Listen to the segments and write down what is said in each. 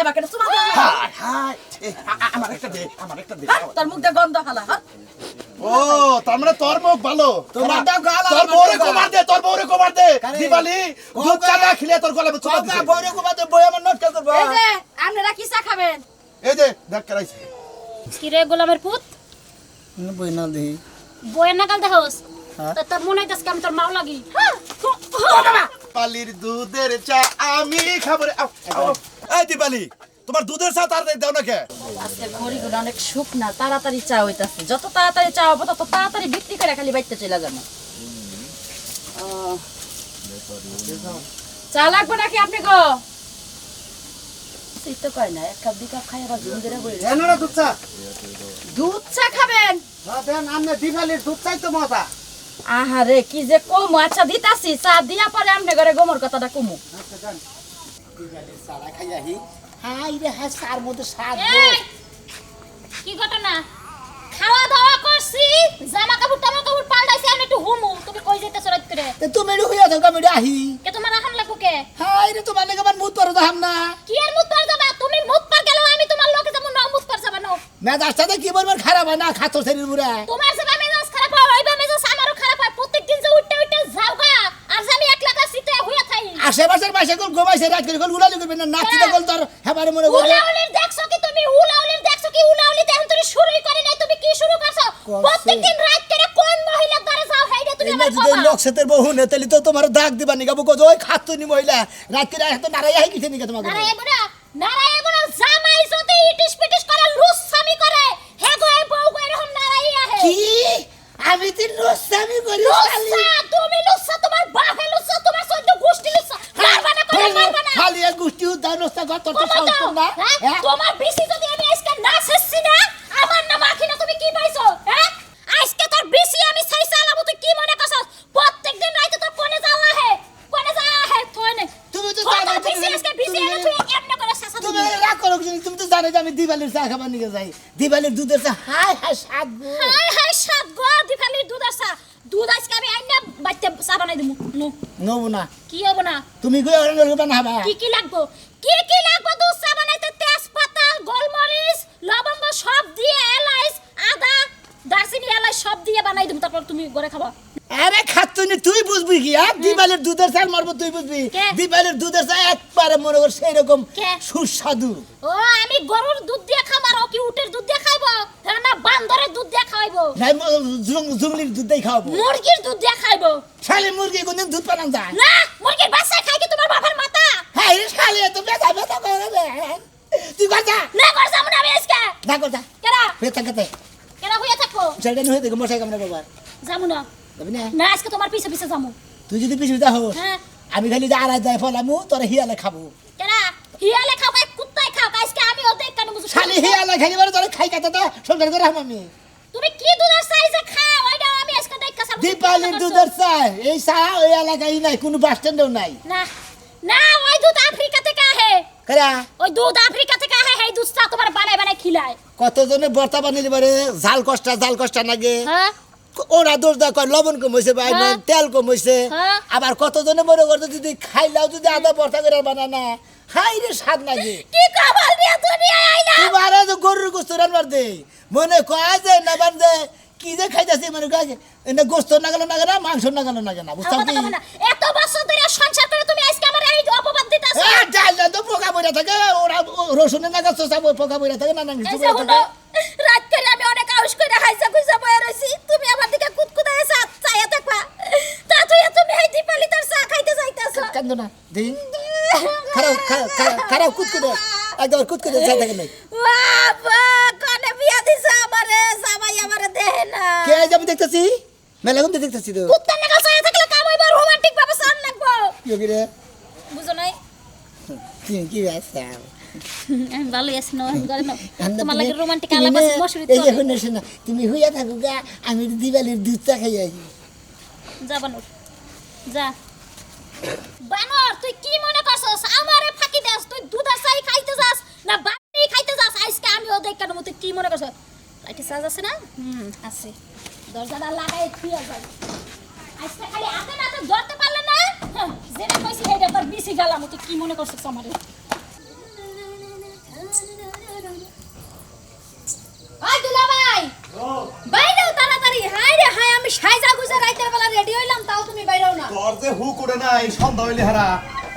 এবার কেটে high high আমার একটা দে আমার একটা দে হ্যাঁ, তোর মুখ দিয়ে গন্ধ হালা হ্যাঁ ও তার মানে তোর মুখ ভালো। তোমারটা গাল তোর বউরে গাল। কমার দে তোর বউরে কমার দে। দিবালি দুধ চা না খেলে তোর গলা চুমা দিছে বইরে কুবাতে বই আমার নষ্ট করব। এই যে আপনারা কি চা খাবেন? এই যে দেখ কেরাইছে কিরে গোলামের পুত? বই না দেই বইয়ের নাগাল দেহস হ্যাঁ। তা তোর মনে হইতাছে কি আমি তোর মাও লাগি? পালির দুধের চা আমি খাব। এই দিবালি তোমার দুধের চা তার দাও না কে আজকে ঘড়িগুলো অনেক শুকনা তাড়াতাড়ি চা হইতাছে। যত তাড়াতাড়ি চা হব তত তাড়াতাড়ি বিক্রি করে খালি বাইতে চলে যাব। চা লাগবে নাকি আপনি গো সেই তো কয় না এক কাপ দুই কাপ খাই আবার ঘুম ধরে এনরা দুধ চা। দুধ চা খাবেন? হ্যাঁ দেন আমনে দিবালির দুধ চাই তো মজা। আহারে কি যে কমু? আচ্ছা দিতাছি চা দিয়া পরে আপনি ঘরে গোমর কথাটা কমু। আচ্ছা দেন দিবালির সারা খাই আহি হাই রে হাই সার মধ্যে স্বাদ কি ঘটনা? খাওয়া দাওয়া করছি জামা কাপড় টামা কাপড় পাল্টাইছি আমি একটু হুমু। তুমি কই যাইতেছ রাত করে? তে তুমি থাকা মেডে আহি। কে তোমার আহান লাগবো কে? হাই রে তোমার লেগে আমার মুত পারো দাম না। কি আর মুত পার যাবা? তুমি মুত পার গেলেও আমি তোমার লোকে যাব না মুত পার যাবা না? কি বলবার খারাপ হয় না খাতো শরীর পুরা তোমার মেজাজ খারাপ হয় ওইবা মেজাজ আমারও খারাপ হয় প্রত্যেক দিন যে উঠতে উঠতে যাও গা আর যে আমি একলা কাছে তো হইয়া থাই আশেপাশের বাসে কোন ঘুমাইছে রাত করে কোন উলালি করবে না নাচিতে কোন তোর হেবারে মনে করে। উলাউলির দেখছ কি তুমি? উলাউলির দেখছ কি? উলাউলি দেখুন তুমি শুরুই করে নাই তুমি কি শুরু করছ? করছে। প্রত্যেক দিন রাত করে কোন মহিলা দ্বারা যাও হেইডা তুমি আমার না যদি কবা বহু নে তাহলে তো তোমার দাগ দিবা নিকা বুকো ওই খাতুনি মহিলা। রাত করে এত নারাই আহি কিছু নিকা তোমাকে? নারায় বুড়া নারায় বুড়া জামাই যদি ইটিস পিটিস করে লুসামি করে হে গো এই বউ গো এরকম নারাই আহে। কি? আমি তো রসামি করি খালি। লুসা তুমি লুসা তোমার বাপে লুসা তোমার সদ্য গোষ্ঠী লুসা মারবা না করে মারবা না খালি এক গোষ্ঠী উদ্ধার রস্তা তোর তো সাহস কম না হ্যাঁ? হ্যাঁ? তোমার বেশি যদি আমি আজকে না শেষছি না আমার নাম আখি না তুমি কি পাইছো হ্যাঁ? আজকে তোর বেশি আমি সাই সালাম তুই কি মনে করছস প্রত্যেকদিন রাইতে তোর কোনে যাওয়া হে কোনে যাওয়া হে তুই নে। তুমি তো জানো তোর আজকে বেশি এনে তুই এমনি করে শাসা তুমি রাগ করো তুমি তো জানো যে আমি দিবালির চা খাবার নিয়ে যাই। দিবালির দুধের চা হাই হাই স্বাদ গো। হাই হাই গো দুধ আজকে আমি আইনা বাইতে চা বানাই দিমু নো। নবো না। কি হব না? তুমি কই না কি কি লাগবো? কি কি লাগবো দুধ চা বানাইতে তেজপাতা গোলমরিচ লবঙ্গ সব দিয়ে এলাইচ আদা দারচিনি এলাইচ সব দিয়ে বানাই দিমু তারপর তুমি ঘরে খাবা। আরে খাতুনি তুই বুঝবি কি? আর দিবালির দুধের চা মারবো তুই বুঝবি? কে? দুধের চা একবারে মনে কর সেই রকম সুস্বাদু। ও আমি গরুর দুধ দিয়ে খাবার ও কি উটের দুধ দিয়ে খাইবো? না বান্দরের দুধ দিয়ে খাইবো নাই জুংলির দুধ দেই খাওয়াবো। মুরগির দুধ দিয়ে খাইবো। শালি মুরগি কোনদিন দুধ পানান যায়? না মুরগির বাচ্চা খাই কি তোমার বাবার মাথা হ্যাঁ রে শালি তো বেতা বেতা করে রে তুই না আমি আজকে। না কেরা? কেরা থাকো? হয়ে দেখো মশাই কামড়ে বাবার যাব না। যাবি না? না আজকে তোমার পিছে পিছে যাব। তুই যদি পিছু যা হোস হ্যাঁ। আমি খালি যে আড়াই যায় ফলামু তোরা হিয়ালে খাব। কেরা? হিয়ালে খাও কাই কুত্তায় খাও আজকে আমি ওদের কেন বুঝো শালি হিয়ালে খালি বারে তোরা খাই কাটা তো সংসার করে হাম আমি। তুমি কি দুধের সাইজে খাও? ওইটা আমি আজকে দেখা দীপালির দুধের চা এই চা ওই এলাকায় নাই কোনো বাস স্ট্যান্ডেও নাই। না না ওই দুধ আফ্রিকা কারা? ওই দুধ আফ্রিকা থেকে আহে দুধটা তোমার বানায় বানায় খিলায়। কতজনে বর্তা বানিলে পারে ঝাল কষ্টা ঝাল কষ্টা লাগে হ্যাঁ। ওরা দোষ কয় লবণ কম হয়েছে ভাই হ্যাঁ। তেল কম হয়েছে হ্যাঁ। আবার কতজনে মনে করতো যদি খাইলাও যদি আদা বর্তা করে বানানা হাই রে স্বাদ লাগে কি আইলা? তোমার গরুর গোস্ত রান্নার দে মনে কয় যে না বান্ধে কি যে খাইতেছি মানে যে, এনে গোস্ত না গেল না গেল মাংস না গেল না না। এত বছর ধরে সংসার করে তুমি আজকে আমার এই অপবাদ দিতেছ। এ, ডাল তো পোকা বইরা থাকে। ওরা রসুনের নাগা চোষা পোকা বইরা থাকে নানান কিছু বইরা থাকে। রাত করে আমি অনেক আউশ করে হাইসা খুইসা বয়ে রইছি। তুমি আমার দিকে কুতকুতা এসে চাইয়া থাকবা। তা তুই তুমি এই দীপালি তার চা খাইতে যাইতাছ। কান্দো না দিন খারাপ খারাপ খারাপ কুতকুদে একদম কুতকুদে যাই থাকে নাই। বাবা! দিছ আমারে জামাই আমারে দেহে না। কে আজ আমি দেখতেছি? মেলা কিন্তু দেখতেছি তো। কুত্তার নাগাল চাইয়া থাকলে কাম হইবার রোমান্টিক ভাবে সার লাগবো। যোগী রে বুঝো নাই? কি কি আছে আমি ভালোই আছি না ঘরে না। তোমার তুমি- লাগে রোমান্টিক আলাপ আছে মশুরি এই যে শুনে তুমি হইয়া থাকো গা আমি দিবালির দুধ চা খাই আসি। যা বানর। যা। বানর তুই কি মনে করছস? আমারে ফাঁকি দেস তুই দুধের চাই খাইতে যাস না বাড়ি খাইতে যাস? আজকে আমিও দেখার মতো কি মনে করছ? লাইটের চার্জ আছে না? হুম আছে। দরজাটা লাগাই খুঁয়া যাবে আজকে খালি আতে না তো ধরতে পারলে না? হ্যাঁ, জেনে কইছি হেডে তোর বিসি গেলাম। তুই কি মনে করছিস আমারে? আই দুলা ভাই! বাইরে তাড়াতাড়ি। রে হাই আমি সাইজা গুজে রাইতের বেলা রেডি হইলাম তাও তুমি বাইরেও না। তোর যে হুক ওড়ে না এই সন্ধ্যা হইলে হারা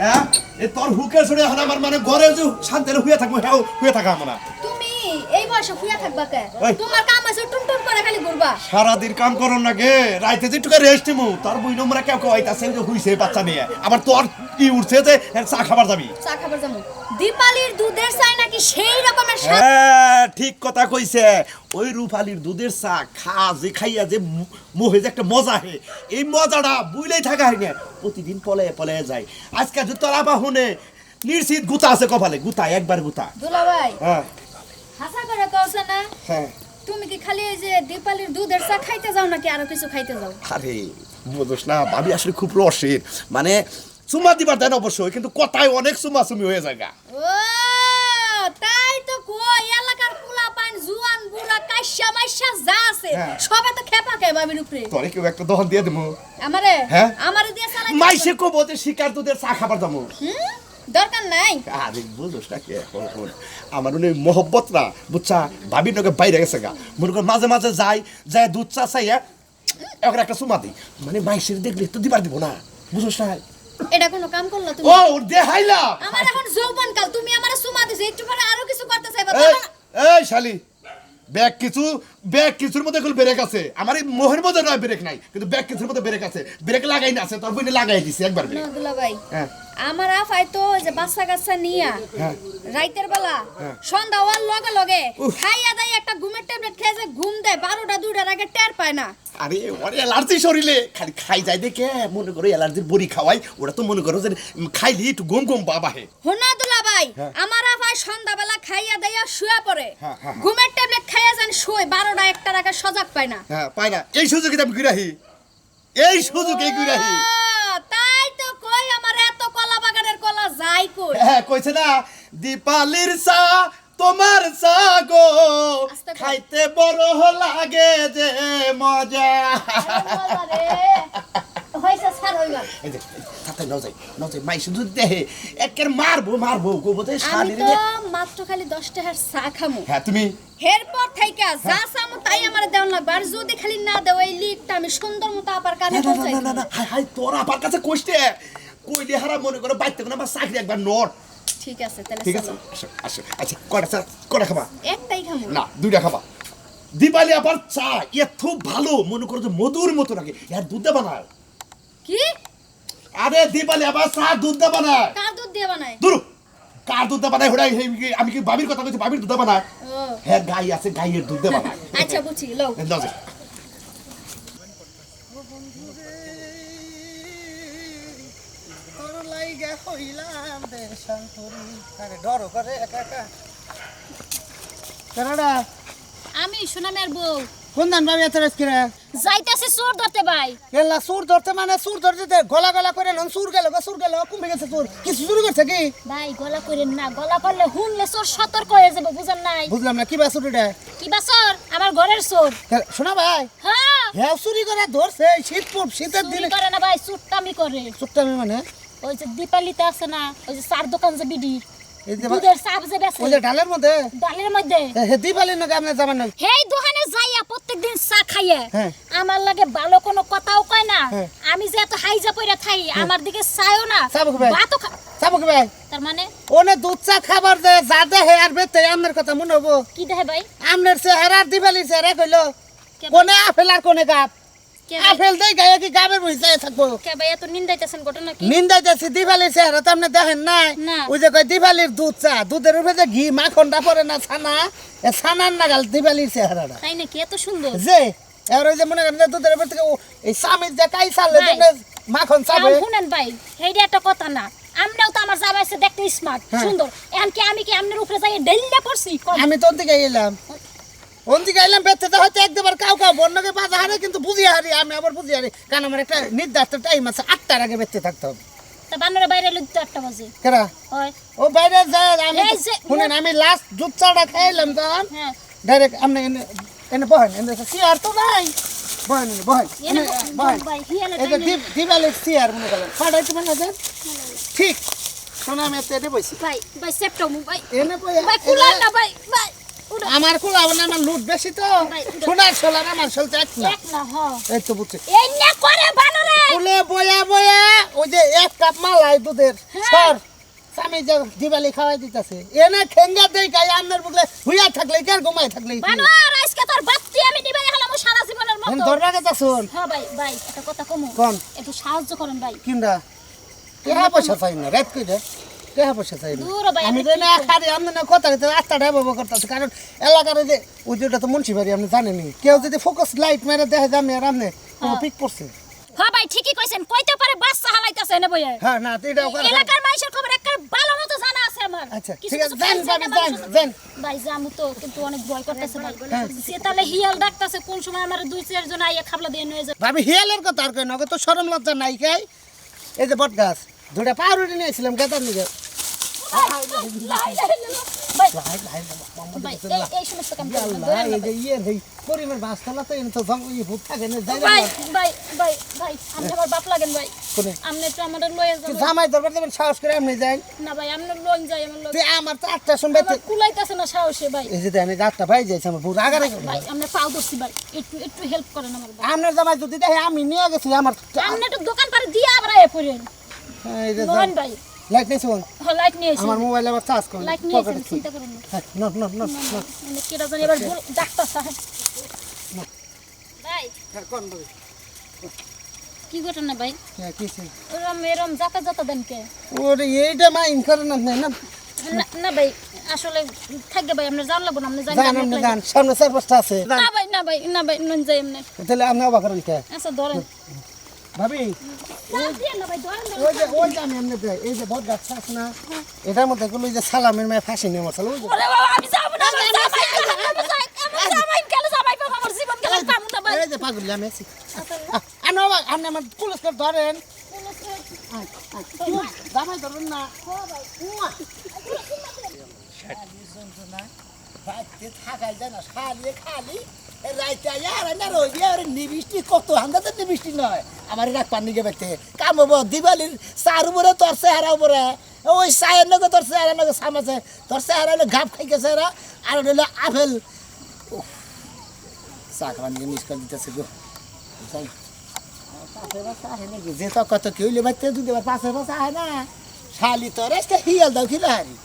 হ্যাঁ? এ তোর হুকের ছড়ে হারা আমার মানে ঘরে যে শান্তির হুয়ে থাকব হ্যাঁ হুয়ে থাকা আমরা। বয়সে ফুয়া থাকবা কে? তোমার কাম আছে টুনটুন করে খালি ঘুরবা। সারাদিন কাম করন না গে রাইতে যে টুকা রেস্ট নিমু তোর বই নম্বরে কেউ কেউ আইতাছে যে হুইছে বাচ্চা নিয়ে। আবার তোর কি উঠছে যে চা খাবার যাবি চা খাবার যাব দীপালির দুধের চাই নাকি সেই রকমের হ্যাঁ ঠিক কথা কইছে। ওই রূপালির দুধের চা খা যে খাইয়া যে মু- মুহে যে একটা মজা হে। এই মজাটা বুইলেই থাকা হয় না প্রতিদিন পলে পলে যায়। আজকে যে তোর আবা শুনে নিশ্চিত গুতা আছে কপালে গুতা একবার গুতা। দুলা ভাই হ্যাঁ। হাসা করে কওছে না? হ্যাঁ। তুমি কি খালি ওই যে দীপালির দুধের চা খাইতে যাও নাকি আরও কিছু খাইতে যাও? আরে বুঝোস না ভাবি আসলে খুব রসের মানে চুমা দিবার দেন অবশ্যই কিন্তু কথায় অনেক চুমা চুমি হয়ে যায় ও তাই তো কই এলাকার পোলা পান জুয়ান বুড়া কাইসা মাইসা যা আছে হ্যাঁ। সবাই তো খেপা কে বাবির উপরে। তোরে কেউ একটা দহন দিয়ে দেবো। আমারে? হ্যাঁ? আমারে দিয়ে চালাই মাইসে কো বলতে শিকার দুধের চা খাবার যাব হুম? দরকার নাই। আরে বুঝোস না কি এখন এখন আমার হয় মহব্বত না। বুঝছা ভাবির নকে বাইরে গেছে গা। মনে কর মাঝে মাঝে যাই যায় দুধ চা চাইয়া এখন একটা চুমা দিই। মানে মাইসের দেখলে তো দিবার দিব না। বুঝোস না এটা কোনো কাম করলা তুমি? ও আমার এখন যৌবন কাল তুমি আমারে সুমা দিছো একটু পরে আরও কিছু করতে চাইবা। এই শালি ব্যাগ কিছু ব্যাগ কিছুর মধ্যে এখন ব্রেক আছে। আমার এই মোহের মধ্যে নয় ব্রেক নাই। কিন্তু ব্যাগ কিছুর মধ্যে ব্রেক আছে। ব্রেক লাগাই না আছে তোর বইনে লাগাই দিছে একবার ব্রেক। না দুলা ভাই। হ্যাঁ। আমার আফাই তো যে বাচ্চা কাচ্চা নিয়া। হ্যাঁ। রাইতের বেলা হ্যাঁ। সন্ধ্যা হওয়ার লগে লগে খাইয়া দেয় একটা ঘুমের ট্যাবলেট খেয়ে যে ঘুম দেয় বারোটা দুইটার আগে টের পায় না। আরে ওরে অ্যালার্জি শরীরে। খালি খাই যায় দেখে মনে করো অ্যালার্জির বড়ি খাওয়াই ওরা তো মনে করো যে খাইলি একটু গম গম বাবা হে হোনা দুলা ভাই হ্যাঁ। আমার আফাই সন্ধ্যাবেলা খাইয়া দেয়া শুয়ে পড়ে। ঘুমের ট্যাবলেট খাইয়া যান শুয়ে বারোটা একটার আগে সজাগ পায় না। হ্যাঁ পাই না। এই সুযোগে আমি গুরাহি এই সুযোগে গুরাহি হ্যাঁ কইছে না দীপালির চা তোমার চা গো। আস্তে কর। খাইতে বড় লাগে যে মজা। মারবো মারবো মাত্র খালি দশ টাকার চা খামু। হ্যাঁ তুমি? এরপর থেকে যা চামু তাই আমার দেওয়ান লাগবে। আর যদি খালি না দেও এই লিকটা আমি সুন্দর মতো আপার কানে না না না না না হাই হাই তোর আপার কাছে কইতে কইলে হারা মনে করে বাইতে কোনো আমার চাকরি একবার নট ঠিক আছে তাহলে ঠিক আছে? আসো আসো। আচ্ছা চা খাবা? একটাই খামু। না দুইটা খাবা। দিবালি আবার চা এত ভালো মনে করো যে মধুর মতো লাগে। ইয়ার দুধ না কি? আরে দিবালি আবার চা দুধ দেবা না কার দুধ দিয়ে বানায়? দূর। কার দুধ দেবা না হোড়াই আমি কি বাবির কথা কইছি? বাবির দুধ না ও। হ্যাঁ গাই আছে গাইয়ের দুধ দেবা না আচ্ছা বুঝছি লও। দাও যে। তোর লাইগা হইলাম আরে ডর করে একা একা। কেনাডা। আমি সুনামের বউ। কোন দান ভাবি এত রেস্কিরা যাইতেছি চোর ধরতে ভাই। কেলা সুর ধরতে মানে সুর ধরতে দে, গলা গলা করে নন সুর গেল গো সুর গেল কমে গেছে সুর কিছু শুরু করছে কি? ভাই গলা করেন না গলা করলে হুনলে চোর সতর্ক হয়ে যাবে বুঝেন নাই? বুঝলাম না কি বা চুরিটা কি বা চোর? আমার ঘরের চোর। শোনা ভাই। হ্যাঁ। হ্যাঁ চুরি করে ধরছে শীত শীতের চুরি দিনে করে না ভাই চুরটামি করে। চুপটামি মানে? ওই যে দীপালিতে আছে না ওই যে চার দোকান যে বিডির এই যে দুধের চাপ যে বেছে ওই যে ডালের মধ্যে? ডালের মধ্যে। হে দিবালি নাকি আপনার যাবেন না হেই দোকানে যাইয়া প্রত্যেকদিন চা খাইয়ে। হ্যাঁ। আমার লাগে ভালো কোনো কথাও কয় না। হ্যাঁ। আমি যে এত হাইজা পইরা থাই আমার দিকে চাইও না? ভাতও কি ভাই। তার মানে? ওনে দুধ চা খাবার দে যা দে হে আর বেতে আমনের কথা মনে হব? কি দেখে ভাই? আমনের চেহারা আর দিবালি চেহারা কইলো। কোনে আপেল আর কোনে গাপ? আপেল দেই গায়ে কি গাবের বইছে থাকব? কে ভাই এত নিন্দাইতেছেন ঘটনা কি? নিন্দা যাচ্ছে দিবালির চেহারা তো আপনি দেখেন নাই। না। ওই যে কয় দিবালির দুধ চা দুধের উপরে যে ঘি মাখনটা পড়ে না ছানা? এ ছানার নাগাল দিবালির চেহারাটা। তাই নাকি? এত সুন্দর। যে এবার ওই যে মনে করেন দুধের উপর থেকে এই স্বামীর যে কাই চাললে মাখন চাবে শুনেন ভাই হেইটা একটা কথা না। আমরাও তো আমার জামাইছে দেখতে স্মার্ট হ্যাঁ। সুন্দর। এখন কি আমি কি আমনের উপরে যাই ডেলিলা করছি আমি তো ওদিকে এলাম ওদিকে এলাম বেঁচতে তো হয়তো একবার কাউ কাউ বন্যকে বাধা হারে কিন্তু বুঝি হারি আমি আবার বুঝি হারি। কারণ আমার একটা নির্দিষ্ট টাইম আছে আটটার আগে বেঁচতে থাকতে হবে। বানরে বাইরে তো বাজে। কেরা? ও বাইরে যায় আমি শুনেন আমি লাস্ট দুধ চাটা খাইলাম তখন। হ্যাঁ। ডাইরেক্ট আপনি এনে এনে বহেন এনে চেয়ার তো নাই। বহেন বহেন। বহেন, চেয়ার মনে মানে ঠিক। শোনা আমি এতে বসি ভাই ভাই মু ভাই। এনে ভাই না ভাই। আমার কুল না আমার লুট বেশি তো। সোনার সোলার আমার সলতে এক না। এক না হ। এই তো বুঝছি। এই না করে বানরে। বাউলে বয়া বয়া ওই যে এক কাপ মালাই দুধের সর। আমি যে দিবালি খাওয়াই দিতেছে। এনে ঠেঙ্গা দেই গায়ে আমনের বুকলে হুইয়া থাকলে কি আর ঘুমাই থাকলে বানর আজকে তোর বাত্তি আমি নিবাই হলাম সারা জীবনের মতো। ধরবা কথা শুন হ্যাঁ ভাই ভাই একটা কথা কমু। কোন? একটু সাহায্য করেন ভাই। কিনরা? কেহা পয়সা চাই না রাত কই দে পয়সা চাই আমি তো না আমি না কথা রাস্তা করতেছে। কারণ এলাকার যে ওই যেটা তো মুন্সি বাড়ি আপনি জানেনি কেউ যদি ফোকাস লাইট মেরে দেখে যাবে আর আপনি পিক পড়ছে হ্যাঁ ভাই ঠিকই কইছেন। কইতে পারে বইয়ে। হ্যাঁ না তো এলাকার মানুষের খবর একটা ভালো মতো জানা আছে আমার। আচ্ছা, ঠিক আছে। ভাই তো কিন্তু অনেক ভয় করতেছে ভাই। হ্যাঁ। সে তাহলে হিয়াল ডাকতেছে কোন সময় আমার দুই আইয়া খাবলা দিয়ে নিয়ে ভাবি হিয়ালের কথা আর কই না তো সরম লজ্জা নাই এই যে বট গাছ দুটা পাউরুটি নিয়েছিলাম গেতার নিকে জামাই দরবার দেবেন সাহস করে আপনি যাই না ভাই আপনি লোন যাই আমার তো আটটা শুনবে কুলাইতাছে না সাহসে ভাই। এই যে ভাই যাইছে আমার বুড় আগারে ভাই আপনি পাও ধরছি ভাই একটু একটু হেল্প করেন আমার ভাই আপনার জামাই যদি দেখে আমি নিয়ে গেছি আমার আপনি একটু দোকান পারে দিয়ে আবার পড়েন ভাই। লাইট নেই হ্যাঁ লাইট নিয়ে আমার মোবাইল আবার চার্জ করুন লাইট নিয়ে এসেছি চিন্তা করুন না। হ্যাঁ নট নট নট মানে কেটা জানি এবার বল- ডাক্তার সাহেব। ভাই। হ্যাঁ কোন ভাই। কি ঘটনা ভাই? হ্যাঁ কিছে ওরম এরম যাতা যাতা দেন কে? ওরে এইটা মাইন করেন আপনি না। না- না ভাই আসলে থাকবে ভাই আপনি জানলাম না আপনি জানেন জান আপনি জান সামনে চার পাঁচটা আছে। না ভাই না ভাই না ভাই নন যাই এমনি। তাহলে আপনি অবাক করেন কে? আচ্ছা ধরেন। ভাবি। ওই যে ওই যে আমি এমনি এই যে বট গাছ আছে না এটার মধ্যে গুলো ওই যে সালামের মেয়ে ফাঁসি নিয়ে মশাল ওই যে পাগল আমি আছি। আমি আপনি আমার পুলিশ ধরেন। জামাই ধরবেন না। থাকাই যায় না খালি খালি। রাইতে আর না রই আর নিবিষ্টি কত হান্দা তো নিবিষ্টি নয় আমার রাখ পানি গে বেতে কাম হব দিবালির চার উপরে তোর চেহারা উপরে ওই চায়ের নগে তোর চেহারা নগে সামাছে তোর চেহারা হলো ঘাপ খাই গেছে এরা আর হলো আপেল চা নিয়ে মিস করে দিতেছে গো পাশে যে তো কত কেউ লেবাইতে যদি আবার পাশে বাসা আহে না শালি তোর একটা হিয়াল দাও কি হারি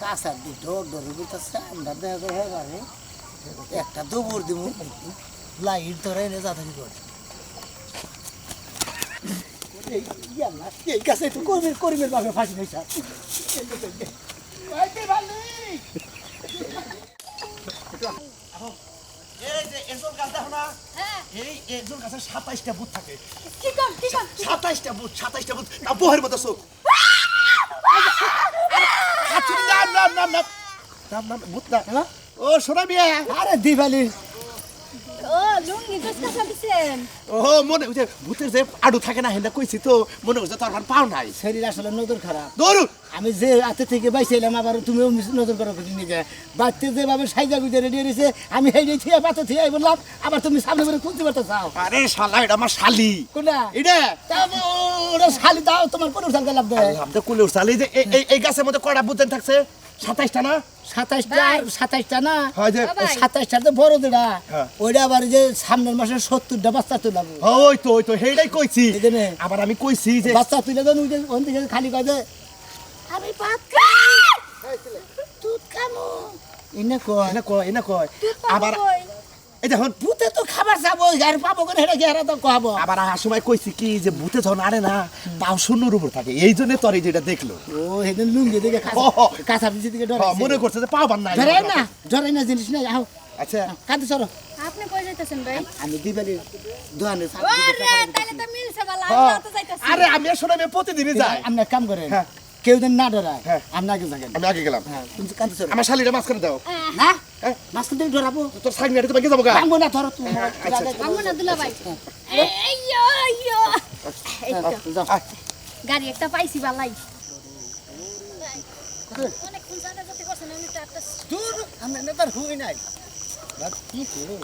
কাঁচার দি ডোর ডোর বলতেছে আমরা দেখা করে হেবারে একটা দুপুর দিব লাইট ধরে এনে যা থাকি করে এই ইয়াল্লা, এই কাছে একটু কর্মীর কর্মীর বাপে ফাঁসি নেই স্যার এই যে এজল গাছ দেখো না? এই এজল গাছের সাতাইশটা বুথ থাকে? সাতাইশটা বুথ সাতাইশটা বুথ না বহের মতো চোখ। নাম নাম নাম নাম। নাম নাম বুথ না। ও সোনা মিয়া। আরে দিবালি ও, লুঙ্গি কুচকাচা দিছেন। ও মনে যে ভূতের যে আডু থাকে না হেন্দা কইছি তো মনে হচ্ছে তোর পাও নাই। শরীর আসলে নজর খারাপ। দৌড়ু আমি যে হাতে থেকে বাইছিলাম আবার তুমিও মিস- নজর করো কিছু নিজে বাচ্চা যেভাবে সাইজা গুজে রেডি রয়েছে আমি হেঁটে থিয়ে পাতে থিয়ে বললাম আবার তুমি সামনে করে খুলতে পারতে চাও। আরে শালা এটা আমার শালি। কোনটা? এটা? তা ওরা শালি দাও তোমার কোনো সালকে লাভ দেয় আল্লাহ কুলে এই যে এই- এই- এই গাছের মধ্যে কয়টা বুথ থাকছে? সাতাইশটা না? সাতাইশটা সাতাইশটা না? হয় সাতাইশটা তো বড় যেটা হ্যাঁ। ওইটা আবার যে সামনের মাসে সত্তরটা বাচ্চা তুলাবো ওই তো ওই তো সেইটাই কইছি। নে। আবার আমি কইছি যে বাচ্চা তুলে দেন ওই যে খালি কয় যে আমি ভাত খাই। দুধ কামো এনে কয়। এনে কয় এনা কয়। আবার? এই দেখুন ভূতে তো খাবার চাবো আর পাবো কেন? হেঁটে গিয়ে তো খাব আবার আসার সময় কইছি কি যে ভূতে যখন আরে না পাও শূন্যর উপর থাকে। এই জন্য তোর এই যেটা দেখল। ও হেদিন লুঙ্গি দিকে। কাঁচা বিচি দিকে হ্যাঁ, ডরাইছে মনে করছে যে পাবার নাই ধরে না ধরে না জিনিস নাই আহ। আচ্ছা। কাঁদে সরো। আপনি কই যাইতেছেন ভাই? আমি দিবালি দোকানে ওরে তাইলে তো মিলছে বালা হ্যাঁ। আমি তো যাইতাছি। আরে আমি আসলে প্রতিদিনই যাই। আপনি কাম করেন হ্যাঁ। কেউ যেন না ডরায় হ্যাঁ। আপনি আগে যাবেন আমি আগে গেলাম। হ্যাঁ তুমি কাঁদে সরো আমার শালিটা মাঝখানে দাও। না? হ্যাঁ। মাস্টার দিকে ডরাবো? তোর সাইন তো বাকি যাব গা। কামবো না ধরো তুমি। আচ্ছা, না দুলা ভাই। এইয়ো এইয়ো আয়। গাড়ি একটা পাইছি বালাই। অনেক কোন জায়গা যেতে করছেন আমি তো একটা দূর আমরা নেতার হুই নাই। বাট কি করো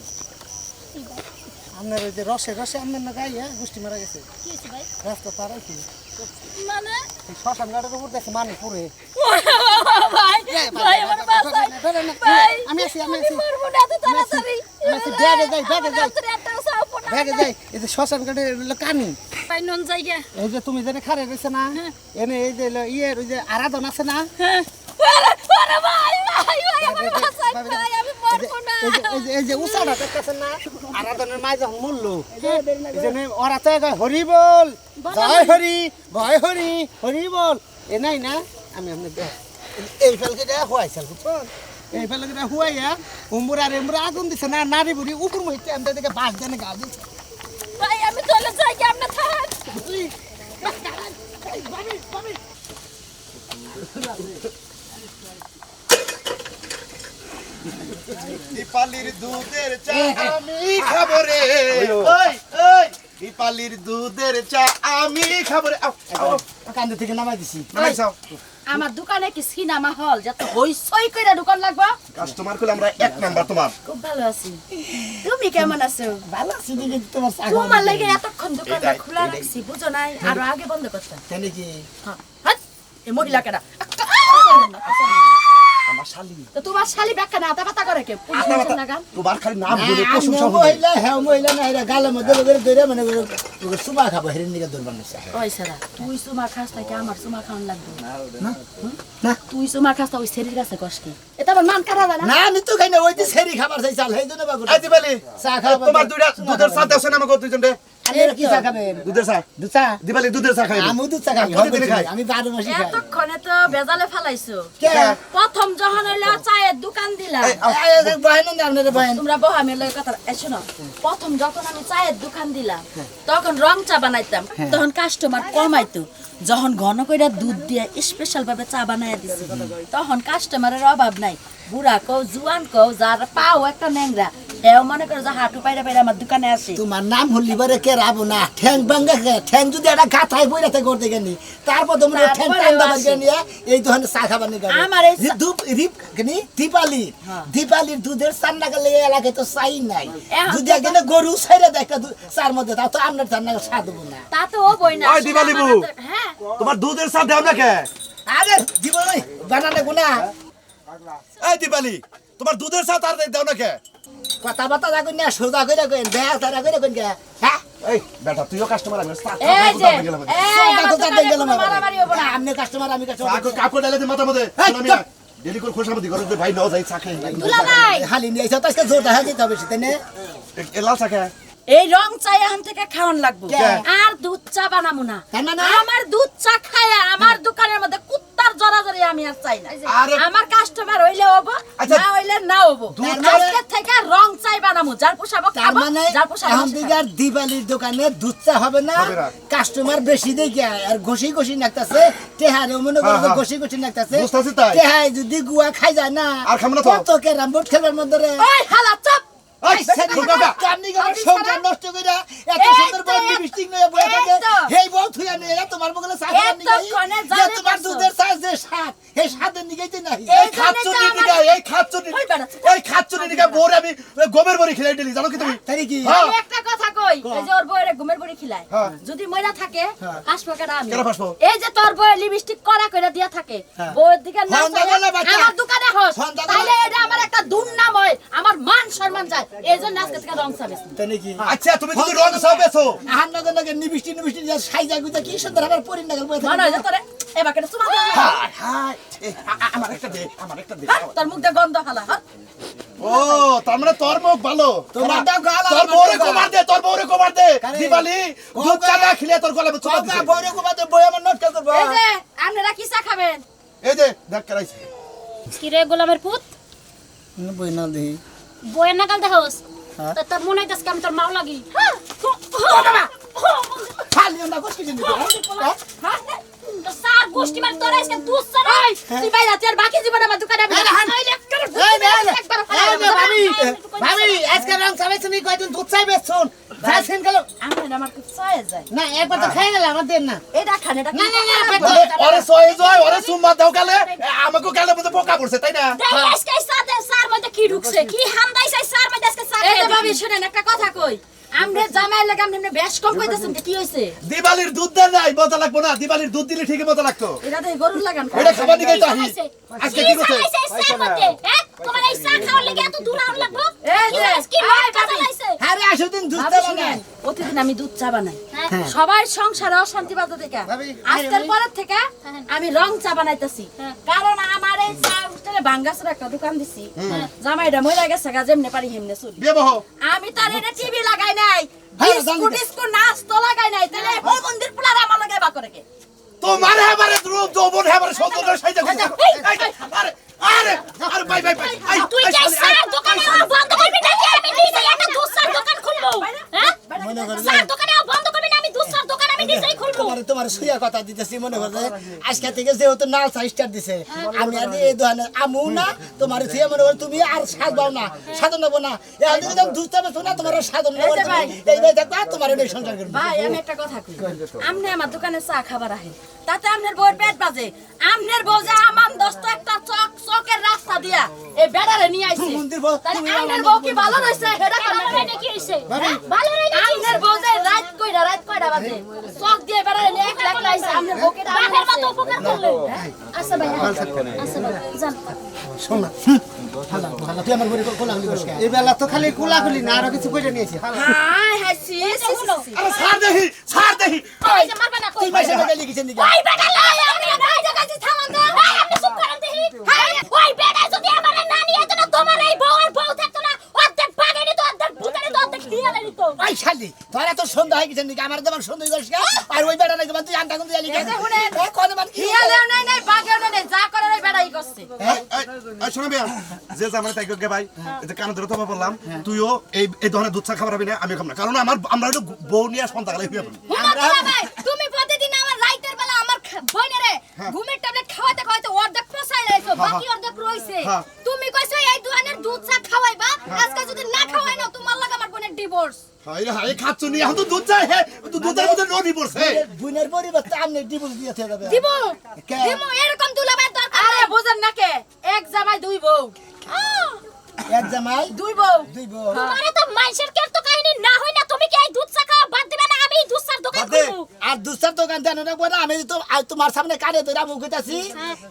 আপনার ওই যে রসে রসে আপনার না গাই হ্যাঁ? গোষ্ঠী মারা গেছে। কি রাস্তা তারাইছি মানে? এই শ্মশান ঘাটের উপর দেখে মানে পড়ে। আমি আছি আমি আছি। মরবো না এত তাড়াতাড়ি। আমি আছি, ব্যাগে যাই, ব্যাগে যাই। রাত্রে একটাও চাপ না ব্যাগে যাই। এই যে শ্মশান ঘাটে কানি। এই যে তুমি যেন খারে রয়েছে না এনে এই যে ল- ইয়ের ওই যে আরাধন আছে না? এই যে- উষাটা দেখতেছেন না? আরাধনের মায় যখন মূল্য ওরা তো কয়, হরি বল। জয় হরি ভয় হরি হরি বল। এ নাই না? আমি আপনি এই ফেলকে দেয়া হুয়াইছাল বুঝছেন এই ফেলকে দেয়া হুয়াইয়া উম্বুরা রে আগুন দিছে না নারী বুড়ি উপর মহিতে আমি দেখে বাস দেনে গা দিছে। ভাই আমি চলে যাই কি আপনি থাক? দীপালির দুধের চা আমি খাব রে। দীপালির দুধের চা আমি খাব রে। কান্দে থেকে নামাই দিছি। নামাই যাও। আমার দোকানে কি সিনেমা হল? যত হইসই কইরা দোকান লাগবো। কাস্টমার করলে আমরা এক নাম্বার তোমার। খুব ভালো আছি। তুমি কেমন আছো? ভালো আছি দেখে তোমার চা তোমার লাগে এতক্ষণ দোকানটা খোলা। রাখছি বুঝো নাই? আরও আগে বন্ধ করতাম। কেন কি হ্যাঁ। হাট, এই মহিলা কেডা আমার শালি। তো তোমার শালি ব্যাখ্যা না আতা পাতা করে কে তোমার খালি নাম বলে প্রশংসা হবে মহিলা হ্যাঁ মহিলা না এরা গালের মধ্যে লোকের দৈরা মানে সুবা খাব হেরেন দিকে দৌড় নিছে। ওই সারা তুই সুমা খাস নাকি আমার সুমা খাওয়ান লাগবে? না না তুই সুমা খাস তা ওই শরীর কাছে কষ্ট এটা আমার মান কাটা না না আমি তো খাই না ওই যে সেরি খাবার চাই চাল হেই জন্য বাবু। চা তোমার দুইটা দুধের দেওয়া আমাকে দুইজন রে আপনারা কি চা খাবেন দুধের চা। দুধ চা? দীপালি দুধের চা খাই আমি দুধ চা খাই প্রতিদিন খাই? আমি বারো মাসি খাই। এতক্ষণে তো বেজালে ফালাইছো। প্রথম যখন হইল চায়ের দোকান দিলাম। বহেন না আপনারা বহেন। তোমরা বহ আমি লয় কথা শোনো প্রথম যখন আমি চায়ের দোকান দিলাম তখন রং চা বানাইতাম। তখন কাস্টমার কমাইতো। যখন ঘন কইরা দুধ দিয়ে স্পেশাল ভাবে চা বানাইয়া দিছি। তখন কাস্টমারের অভাব নাই। বুড়া কও জুয়ান কও যার পাও একটা ন্যাংরা এও মনে করো যে হাঁটু পাইরা পাইরা আমার দোকানে আসে তোমার নাম হলি বারে কে রাবো না? ঠ্যাং ভাঙ্গা ঠ্যাং যদি একটা গাথায় বইরাতে করতে গেনি তারপর তোমরা ঠ্যাং টান্দা। বাজে নিয়ে এই ধরনের চা খাবার নিয়ে আমার এই ধূপ রিপ কিনি দীপালি। হ্যাঁ। দীপালির দুধের চান না গেলে এলাকায় তো চাই নাই। যদি তো- এখানে গরু ছাইরা দেয় একটা চার মধ্যে তো আপনার চান না স্বাদ হব না। তা তো বই না। ওই দিবালি বউ। আমার হ্যাঁ। তোমার দুধের চা দেও না কে? আরে জীবন বানালে গুনা। এই দীপালি তোমার দুধের চা তার দেও না কে? কথা বার্তা রাখুন না সোজা করে কইন বেয়া তারা করে হ্যাঁ? এই বেটা তুইও কাস্টমার আমি চা এই যে গেলাম এই সোজা আমার কথা দোকানে দিয়ে গেলাম কোনো মারামারি হব না। আপনি কাস্টমার আমি কাপড় ডালে মাথা মধ্যে। এই, আমি চুপ। ডেলি করে খোসামতি করে ভাই নাও যাই চা খাই। হালি নিয়ে এসে তো আজকে জোর দেখা দিতে হবে সেটা নে। লাল চা খায় এই রং চা এখন থেকে খাওয়ান লাগবো। আর দুধ চা বানাবো না। কেন আমার দুধ চা খায়া আমার দোকানের মধ্যে কুত্তার জরাজরি আমি আর চাই না। আমার কাস্টমার হইলে হব আচ্ছা। না হইলে না হব। আজকে থেকে রং চাই বানাবো যার পোষাবো তার মানে এখন থেকে আর দিবালির দোকানে দুধ চা হবে না কাস্টমার বেশি দেখে আর ঘষি ঘষি নাকতাছে টেহারে মনে করো হ্যাঁ, হ্যাঁ। ঘষি ঘষি নাকতাছে। যদি গুয়া খাই যায় না আর কত খেলার মধ্যে রে। হালা চাপ! তোমার বগলে খাওয়ার নিগে এতক্ষণে যে জানে তোমার করছ। দুধের চা যে স্বাদ এই নাই এই এই খাচ্চুনি দিগা এই খাচ্চুনি এই খাচ্চুনি দিগা বোর আমি ওই বড়ি খেলাই দিলি জানো কি তুমি তাই কি হ্যাঁ। একটা কথা কই এই যে ওর বউয়ের ঘুমের বড়ি খিলায় হ্যাঁ। যদি থাকে হাসবো কেন আমি কেন হাসবো? এই যে তোর বউয়ের লিপস্টিক করা কইরা দিয়া থাকে হ্যাঁ। দিকে না। আমার দোকানে হস সন্ধ্যাবেলা- তাইলে এটা আমার একটা দুর্নাম হয় আমার মান সম্মান যায় এই জন্য আজকে থেকে রং চাবেছি তাই নাকি? আচ্ছা তুমি যদি রং চাও বেছো আহান নগর নগর নিবিষ্টি নিবিষ্টি যা সাইজা গুজা কি সুন্দর আমার পরিণ নগর বয়ে তোরে এবার কেটে চুমা হাই হাই এ, আ- আ- আমার একটা দে আমার একটা দে। তোর মুখ দিয়ে গন্ধ হালা হাত। ও তার মানে তোর মুখ ভালো। তোমারটাও তোর বউরে কমার দে তোর বউরে কমার দে। দিবালি দুধ চা গা- না খেলে তোর গলা চুমা বাবা দিছে। বইরে কুমাতে বই আমার নষ্ট করব। এই যে আপনারা কি চা খাবেন? এই যে দেখ কেরাইছে কিরে গোলামের পুত? বই না দেই বইয়ের নাগাল দেখাস হ্যাঁ। তোর মনে হইতাছে কি আমি তোর মাও লাগি? হ্যাঁ। সার গোষ্ঠী মানে তোর আজকে দুধ নাই তুই বাইরে আর বাকি জীবন আমার দোকানে আমি- এই রে, হান। এই এই ভাবি ভাবি আজকে রং চাবেছ নি কয়দিন দুধ চাইবে শুন। যাইছেন গেল। আমার আমার খুব চায়ে যায় না একবার তো খেয়ে গেল আমার দেন না। এটা খান এটা না, না, ওরে সয়ে যায় ওরে চুম্মা দাও কালে আমাকে কালে মধ্যে পোকা পড়ছে তাই না? আজকে সাথে সার মধ্যে কি ঢুকছে কি হামদাইছে এই সার মধ্যে আজকে সার এই ভাবি শুনেন একটা কথা কই। আমরা জামাই লাগে আমরা বেশ কম কইতেছেন কি হইছে? দিবালির দুধ দেন নাই মজা লাগবো না। দিবালির দুধ দিলে ঠিকই মজা লাগতো। এটা তো গরুর লাগান। এটা খাবার দিকে তো আহি। আজকে কি কি করছে? হ্যাঁ তোমার এই সার খাওয়ার লাগি এত দূর আউন লাগবো? এই যে, কি এই চালাইছে? আরে আসো শুধু দুধ চা শুনেন, প্রতিদিন আমি দুধ চা বানাই। হ্যাঁ। সংসারে অশান্তি বাধা থেকে ভাবি, পরের থেকে হ্যাঁ। আমি রং চা বানাইতেছি। কারণ আমার এই চা ভাঙ্গাসের একটা দোকান দিছি। জামাইটা মইরা গেছে গা যেমনে পারি হেমনে চলি আমি তার এটা টিভি লাগাই নাই বিস্কুট নাচ তো লাগাই নাই তাহলে মন্দির পোলার আমার লাগাই বা করে কে? তোমার হেবারে যৌবন হেবারে সৌন্দর্য সাইজা আরে আরে আরে বাই বাই আই, তুই আই, যে আই, সার দোকানে আমার বন্ধ করবি নাকি আমি নিজেই একটা দুধ সার দোকান খুলবো হ্যাঁ মনে করে সার দোকানে আমার বন্ধ করবি না আমি দুধ সার দোকান আমি নিজেই তোমার তোমার কথা দিতেছি মনে করে আজকে থেকে যেহেতু নাল স্টার দিছে আমি আর এই দোকানে আমু না তোমার সুইয়া মনে করে তুমি আর সাজবাও না সাধন নেব না। এখন থেকে যখন দুধ শোনা তোমার সাধন নেব এই ভাই। এই ভাই দেখবা তোমার এই সংসার করবে। ভাই আমি একটা কথা কই। আমনে আমার দোকানে চা খাবার আহেন তাতে আমনের বউয়ের পেট বাজে। আমনের বউ যে আমান দস্ত একটা চক চকের রাস্তা দিয়া এই বেড়ারে নিয়ে আইছে। মন্দির বউ, তুমি আমনের বউ কি ভালো রইছে? হেডা রে নাকি হইছে? ভালো রে নাকি আমনের বউ যে রাত কইরা রাত কয়টা বাজে? চক দিয়ে বেড়ারে নিয়ে এই বেলা তো খালি কোলাকুলি না আরও কিছু করে নিয়েছি হাই হাই সি সি সি আরে ছাড় দেখি তুই লিখেছেন দিকে ওই বেটা যদি আমার না নিয়ে তোমার এই বউ আর বউ থাকতো না অর্ধেক বাগে নিত অর্ধেক ভূতারে তো অর্ধেক দিয়ে নিত ওই শালি তোর এত সন্ধ্যা হয়ে গেছেন দিকে আমার যেমন সন্ধ্যা হয়ে গেছে আর ওই বেটা নাকি? তুই আন্টা কোন লিখে এই যে কোন? মান কি হিয়ালেও নাই নাই বাগেও নাই নাই, যা করার ওই বেড়াই করছে। এই, বিয়া যে জামাই তাই গে ভাই এটা কানে ধরে তোমার বললাম তুইও এই এই ধরনের দুধ চা খাবার হবি না আমি খাব না। কারণ আমার আমরা হলো বউ নিয়ে সন্তান হইয়া ভাই। তুমি প্রতিদিন আমার রাইতের বেলা আমার বইনেরে ঘুমের ট্যাবলেট খাওয়াতে খাওয়াতে অর্ধেক লাইছো বাকি অর্ধেক রইছে। হ্যাঁ। তুমি কইছো এই দোকানের দুধ চা খাওয়াইবা আজকে যদি না খাওয়াই না তোমার লাগা আমার বোনের ডিভোর্স হাই রে হাই খাচ্ছ নি? এখন তো দুধ চাই হে তো দুধের মধ্যে নদী পড়ছে বুনের পরিবর্তে আপনি ডিভোর্স দিয়ে থেকে যাবে। দিব? কে? দিব এরকম দুলাবের দরকার আরে বুঝেন না কে? এক জামাই দুই বউ। এক জামাই দুই বউ। দুই বউ। তোমারে তো মাইশের কের তো কাহিনী না হই না তুমি কি এই দুধ চা খাওয়া বাদ দিবে না? আমি দুধ চার দোকান আর দেন না বলে আমি তো আজ তোমার সামনে কানে ধরে আমি কইতাছি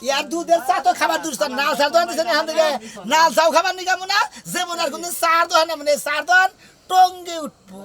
ইয়ার দুধের চা তো খাবার দুসার নাল চা দোকান দিছে না এখান থেকে। নাল চাও খাবার নি না? যেমন আর কোন চার দোকান মানে চার দোকান টঙ্গে উঠবো।